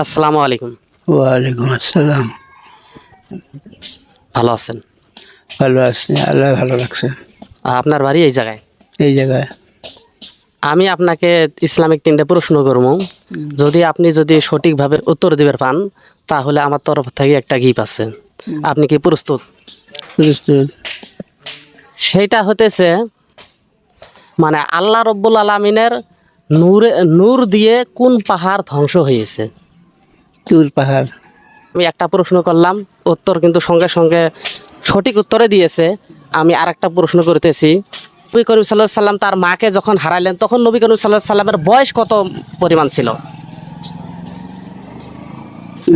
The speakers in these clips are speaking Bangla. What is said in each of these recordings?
আসসালামু আলাইকুম। ওয়ালাইকুম আসসালাম। ভালো আছেন? ভালো আছি আল্লাহ ভালো রাখছে। আপনার বাড়ি এই জায়গায়? এই জায়গায়। আমি আপনাকে ইসলামিক তিনটে প্রশ্ন করব। যদি আপনি যদি সঠিকভাবে উত্তর দিবের পান তাহলে আমার তরফ থেকে একটা গিফট আছে। আপনি কি প্রস্তুত? প্রস্তুত। সেইটা হতেছে মানে আল্লাহ রব্বুল আলমিনের নূরে নূর দিয়ে কোন পাহাড় ধ্বংস হয়েছে তুর পাহাড়। আমি একটা প্রশ্ন করলাম উত্তর কিন্তু সঙ্গে সঙ্গে সঠিক উত্তরে দিয়েছে। আমি আর একটা প্রশ্ন করতেছি। নবী করিম সাল্লাহ সাল্লাম তার মাকে যখন হারাইলেন তখন নবী করিম সাল্লাহ সাল্লামের বয়স কত পরিমাণ ছিল?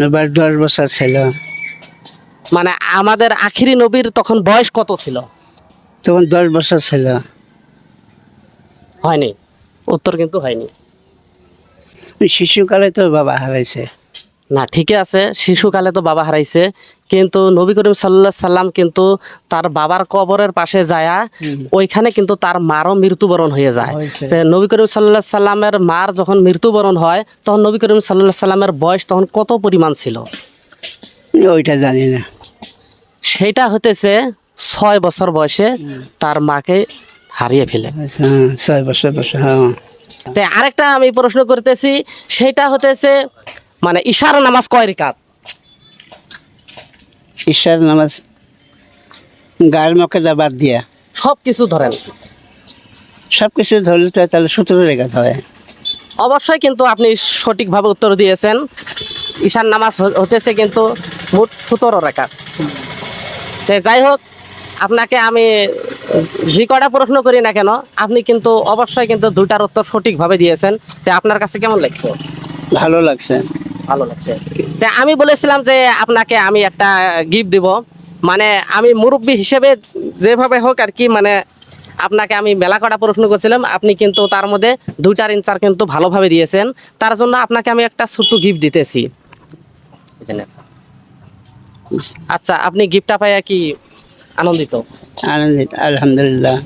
এবার দশ বছর ছিল। মানে আমাদের আখিরি নবীর তখন বয়স কত ছিল? তখন দশ বছর ছিল। হয়নি। উত্তর কিন্তু হয়নি। শিশুকালে তো বাবা হারাইছে। না ঠিকই আছে শিশুকালে তো বাবা হারাইছে কিন্তু নবী করিম সাল্লাহ সাল্লাম কিন্তু তার বাবার কবরের পাশে যায়া ওইখানে কিন্তু তার মারও মৃত্যুবরণ হয়ে যায়। নবী করিম সাল্লাহ সাল্লামের মার যখন মৃত্যুবরণ হয় তখন নবী করিম সাল্লাহ সাল্লামের বয়স তখন কত পরিমাণ ছিল? ওইটা জানি না। সেটা হতেছে ছয় বছর বয়সে তার মাকে হারিয়ে ফেলে। আচ্ছা, হ্যাঁ, ছয় বছর বছর হ্যাঁ। আরেকটা আমি প্রশ্ন করতেছি সেটা হতেছে মানে ইশারা নামাজ কয় রিকাত ঈশ্বর নামাজ গায়ের মকে যা বাদ দিয়া। সব কিছু ধরেন। সব কিছু ধরলে তো তাহলে সতেরো রেখা হয়। অবশ্যই কিন্তু আপনি সঠিকভাবে উত্তর দিয়েছেন। ঈশান নামাজ হতেছে কিন্তু মোট সতেরো রেখা তো যাই হোক আপনাকে আমি যে কটা প্রশ্ন করি না কেন আপনি কিন্তু অবশ্যই কিন্তু দুটার উত্তর সঠিকভাবে দিয়েছেন। তো আপনার কাছে কেমন লাগছে? ভালো লাগছে। ভালো লাগছে। তা আমি বলেছিলাম যে আপনাকে আমি একটা গিফট দিব। মানে আমি মুরব্বী হিসেবে যেভাবে হোক আর কি মানে আপনাকে আমি মেলা কটা প্রশ্ন করছিলাম আপনি কিন্তু তার মধ্যে দুইটার ইনসার কিন্তু ভালোভাবে দিয়েছেন। তার জন্য আপনাকে আমি একটা ছোট্ট গিফট দিতেছি। এখানে। আচ্ছা আপনি গিফটটা পাইয়া কি আনন্দিত? আনন্দিত আলহামদুলিল্লাহ।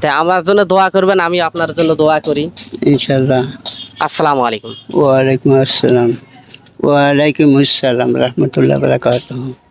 তা আমার জন্য দোয়া করবেন আমি আপনার জন্য দোয়া করি। ইনশাল্লাহ আসসালামু আলাইকুম। ওয়ালাইকুম আসসালাম। ওয়ালাইকুম আসসালাম রহমতুল্লাহ বরাকাতুহ।